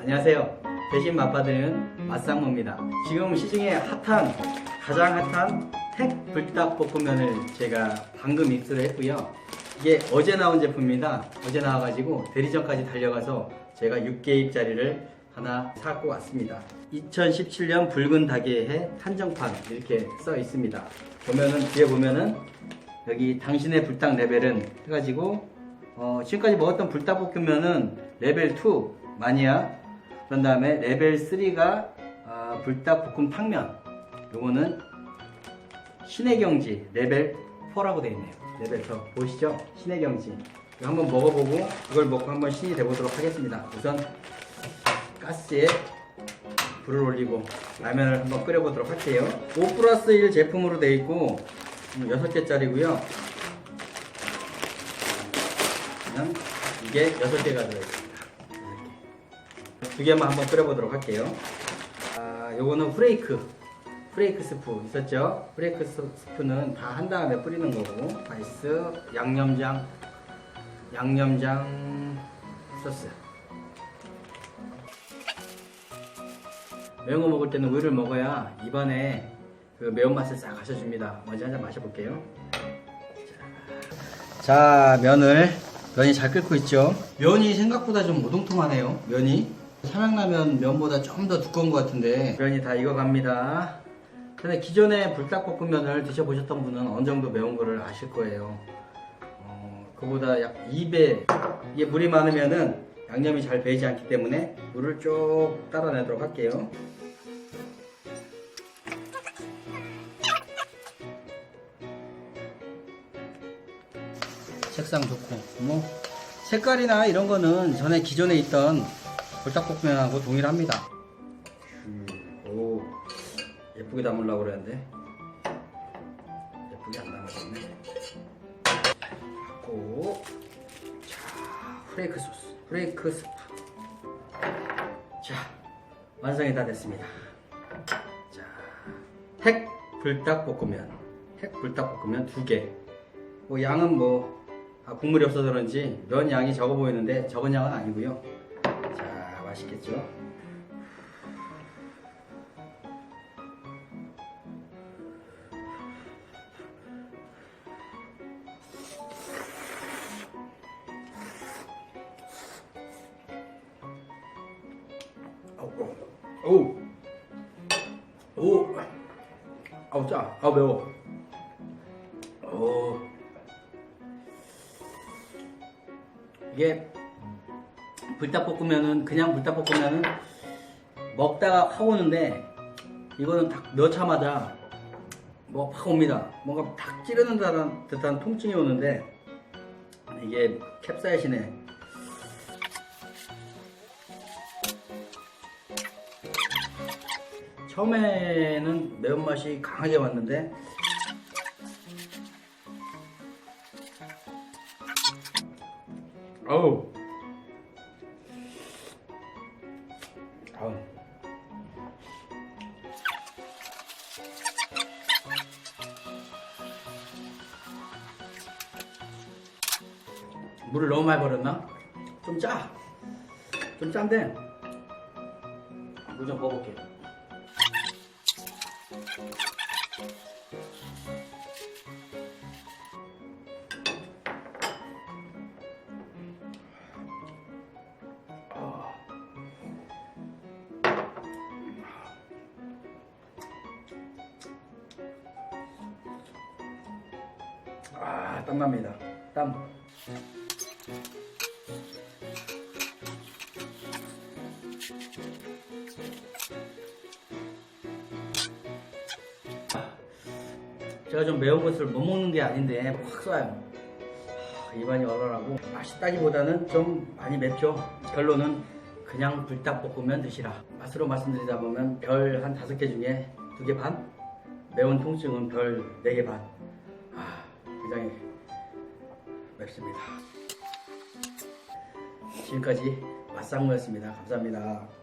안녕하세요. 대신 맛봐드리는 맛상무입니다. 지금 시중에 핫한, 가장 핫한 택 불닭볶음면을 제가 방금 입수를 했고요. 이게 어제 나온 제품입니다. 어제 나와가지고 대리점까지 달려가서 제가 6개입짜리를 하나 사고 왔습니다. 2017년 붉은 닭의 해 한정판 이렇게 써 있습니다. 보면은 뒤에 보면은 여기 당신의 불닭 레벨은 해가지고 어, 지금까지 먹었던 불닭볶음면은 레벨 2 마니아. 그런 다음에 레벨 3가 아, 불닭볶음 탕면. 요거는 신의 경지 레벨 4라고 되어 있네요. 레벨 4 보이시죠? 신의 경지. 한번 먹어보고 이걸 먹고 한번 신이 돼보도록 하겠습니다. 우선 가스에 불을 올리고 라면을 한번 끓여보도록 할게요. 5 플러스 1 제품으로 되어 있고 6개짜리고요 그러면 이게 6개가 들어있습니다. 두 개만 한번 끓여보도록 할게요. 아, 요거는 프레이크. 프레이크 스프 있었죠? 프레이크 스- 스프는 다 한 다음에 뿌리는 거고. 바이스 양념장 양념장 소스. 매운 거 먹을 때는 우유를 먹어야 입안에 그 매운맛을 싹 가셔줍니다. 먼저 한 잔 마셔볼게요. 자 면을 면이 잘 끓고 있죠? 면이 생각보다 좀 오동통하네요 면이. 삼양라면 면보다 좀 더 두꺼운 것 같은데. 면이 다 익어갑니다. 근데 기존에 불닭볶음면을 드셔보셨던 분은 어느 정도 매운 거를 아실 거예요. 어, 그보다 약 2배 이게 물이 많으면은 양념이 잘 배이지 않기 때문에 물을 쭉 따라내도록 할게요 색상 좋고 뭐 색깔이나 이런 거는 전에 기존에 있던 불닭볶음면하고 동일합니다. 음, 오 예쁘게 담으려고 그랬는데? 예쁘게 안 담아졌네. 하고 자 프레이크 소스 프레이크 스프. 자 완성이 다 됐습니다. 자택 불닭볶음면 택 불닭볶음면 두개뭐 양은 뭐 아, 국물이 없어서 그런지 면 양이 적어 보이는데 적은 양은 아니고요 자 맛있겠죠 오, 오, 오, 아우 짜, 아우 매워. 오, 이게 불닭볶음면은 그냥 불닭볶음면은 먹다가 확 오는데 이거는 딱 넣자마자 뭐 확 옵니다. 뭔가 탁 찌르는 듯한, 듯한 통증이 오는데 이게 캡사이신에 처음에는 매운맛이 강하게 왔는데 어우 아우 물을 너무 많이 버렸나? 좀 짜. 좀 짠데. 물 좀 부어볼게. 아, 땀납니다. 땀. 제가 좀 매운 것을 못 먹는 게 아닌데 확 쏴요. 하, 입안이 얼얼하고 맛있다기보다는 좀 많이 맵죠. 결론은 그냥 불닭볶음면 드시라. 맛으로 말씀드리다 보면 별 한 다섯 개 중에 두 개 반, 매운 통증은 별 네 개 반. 아, 굉장히 맵습니다. 지금까지 맛상무였습니다. 감사합니다.